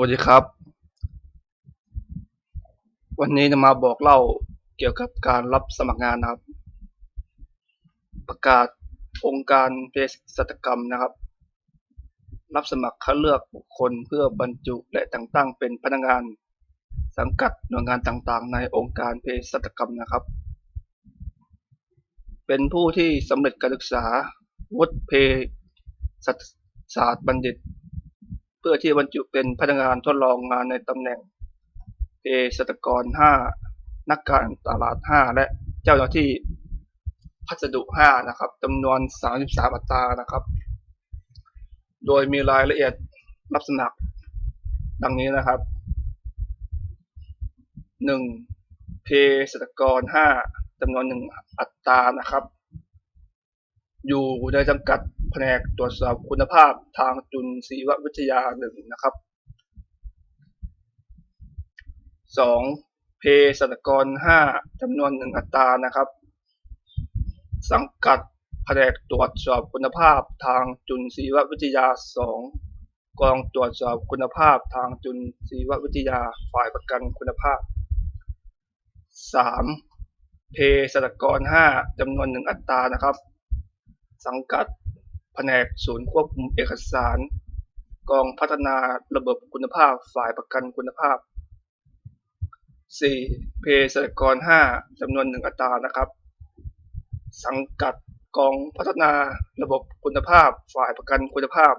วัสดีครับ วันนี้จะมาบอกเล่าเกี่ยวกับการรับสมัครงานนะครับ ประกาศองค์การเภสัชกรรมนะครับ รับสมัครคัดเลือกบุคคลเพื่อบรรจุและแต่งตั้งเป็นพนักงานสังกัดหน่วยงานต่างๆ ในองค์การเภสัชกรรมนะครับ เป็นผู้ที่สำเร็จการศึกษาวุฒิเภสัชศาสตร์บัณฑิต เพื่อที่บรรจุเป็นพนักงานทดลองงานในตำแหน่งเภสัชกร 5 นักการตลาด 5 และเจ้าหน้าที่พัสดุ 5 นะครับจำนวน 33 อัตรานะครับ โดยมีรายละเอียดรับสมัครดังนี้นะครับ 1. เภสัชกร 5จำนวน 1 อัตรานะครับ อยู่ในจำกัด แผนกตรวจสอบคุณภาพทางจุลชีววิทยาหนึ่งนะครับ 2. เภสัชกร 5จำนวน1อัตรานะครับ สังกัดแผนกตรวจสอบคุณภาพทางจุลชีววิทยา 2 กองตรวจสอบคุณภาพทางจุลชีววิทยาฝ่ายประกันคุณภาพ 3. เภสัชกร 5จำนวน1อัตรานะครับ สังกัด แผนกศูนย์ควบคุมเอกสาร กองพัฒนาระบบคุณภาพฝ่ายประกันคุณภาพ 4. เภสัชกร 5จำนวน1อัตรานะครับ สังกัดกองพัฒนาระบบคุณภาพฝ่ายประกันคุณภาพ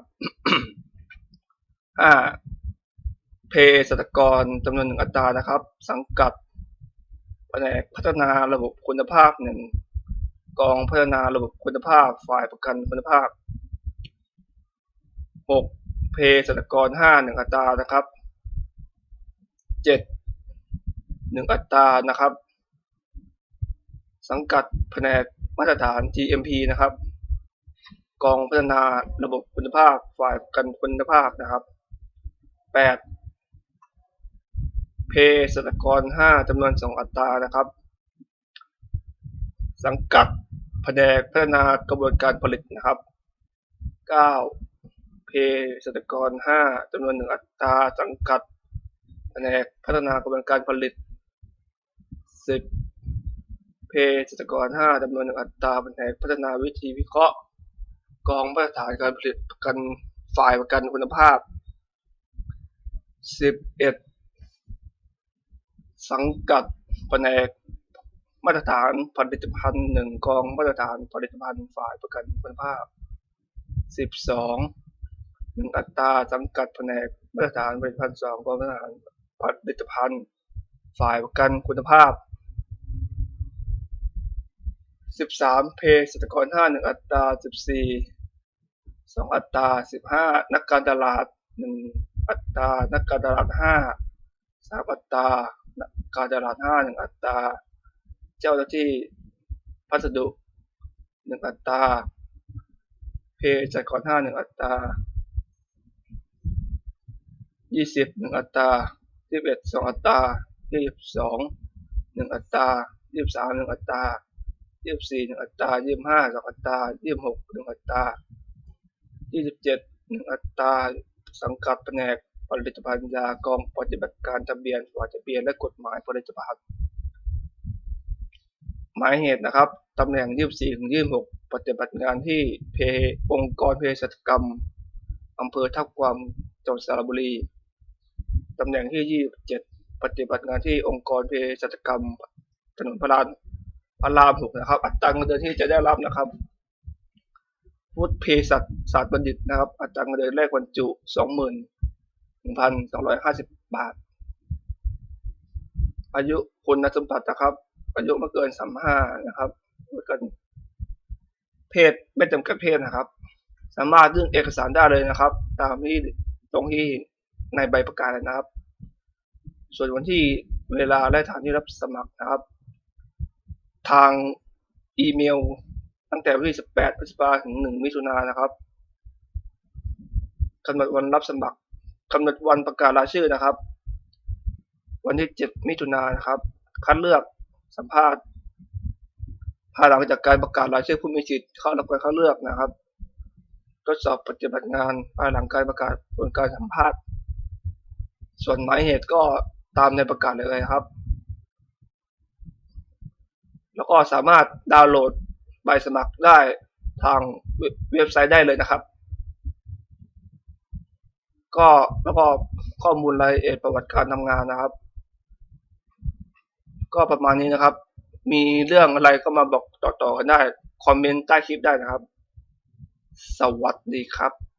5. เภสัชกรจำนวน1อัตรานะครับ สังกัดแผนกพัฒนาระบบคุณภาพ1กองพัฒนาระบบคุณภาพฝ่ายประกันคุณภาพ 6. เภสัชกร5 1 อัตรานะครับ 7. 1 อัตรานะครับ สังกัดแผนกมาตรฐาน GMP นะครับ กองพัฒนาระบบคุณภาพฝ่ายกันคุณภาพนะครับ 8. เภสัชกร5จำนวน 2 อัตรานะครับ สังกัดแผนกพัฒนากระบวนการผลิตนะครับ 9. เภสักร 5จำนวน1อัตราสังกัดแผนกพัฒนากระบวนการผลิต 10. เภสักร 5จำนวน1อัตราแผนกพัฒนาวิธีวิเคราะห์ กองมาตรฐานการผลิตประกันฝ่ายประกันคุณภาพ 11. สังกัดแผนกมาตรฐานผลิตภัณฑ์หนึ่งกองมาตรฐานผลิตภัณฑ์ฝ่ายประกันคุณภาพ 12. หนึ่งอัตราสังกัดแผนกมาตรฐานผลิตภัณฑ์สองกองมาตรฐานผลิตภัณฑ์ ฝ่ายประกันคุณภาพ 13. เภสัชกร5 1 อัตรา 14 2 อัตรา 15 นักการตลาด 1 อัตรา นักการตลาด 5 3 อัตรา นักการตลาด 5 1 อัตรา เจ้าหน้าที่พัสดุ 1 อัตรา เพสัชกร5 1 อัตรา 20 1อัตรา21 2อัตรา22 1อัตรา23 1อัตรายี่สิบสี่หนึ่งอัตรายี่สิบห้าสองอัตรายี่สิบหกหนึ่งอัตรายี่สิบเจ็ดหนึ่งอัตราสังกัดแผนกผลิตภัณฑ์ยากองปฏิบัติการทะเบียนฝ่ายทะเบียนและกฎหมายผลิตภัณฑ์หมายเหตุนะครับตำแหน่งยี่สิบสี่ถึงยี่สิบหกปฏิบัติงานที่เพองค์กรเภสัชกรรมอำเภอทับความจังหวัดสระบุรี ตำแหน่งที่ยี่สิบเจ็ดปฏิบัติงานที่องค์กรเภสัชกรรม ถนนพระรานพระรามหกนะครับ อัตราเงินเดือนที่จะได้รับนะครับวุฒิเภสัชศาสตร์บัณฑิตนะครับ อัตราเงินเดือนแรกบรรจุสองหมื่นหนึ่งพันสองร้อยห้าสิบาท อายุคุณสมบัตินะครับ อายุไม่เกินสามห้านะครับไม่เกินเพศไม่จำกัดเพศนะครับ สามารถยื่นเอกสารได้เลยนะครับ ตามที่ตรงที่ ในใบประกาศนะครับ ส่วนวันที่เวลาและฐานที่รับสมัครนะครับ ทางอีเมลตั้งแต่วันที่ 18 พฤษภาถึง 1 มิถุนายนนะครับกำหนดวันรับสมัครกำหนดวันประกาศรายชื่อนะครับ วันที่ 7 มิถุนายนนะครับ คัดเลือกสัมภาษณ์ภายหลังจากการประกาศรายชื่อผู้มีสิทธิ์เข้ารับการคัดเลือกนะครับ ทดสอบปฏิบัติงานภายหลังการประกาศผลการสัมภาษณ์ ส่วนหมายเหตุก็ตามในประกาศเลยครับ แล้วก็สามารถดาวน์โหลดใบสมัครได้ทางเว็บไซต์ได้เลยนะครับ ก็แล้วก็ข้อมูลรายละเอียดประวัติการทำงานนะครับ ก็ประมาณนี้นะครับ มีเรื่องอะไรก็มาบอกต่อๆกันได้ คอมเมนต์ใต้คลิปได้นะครับ สวัสดีครับ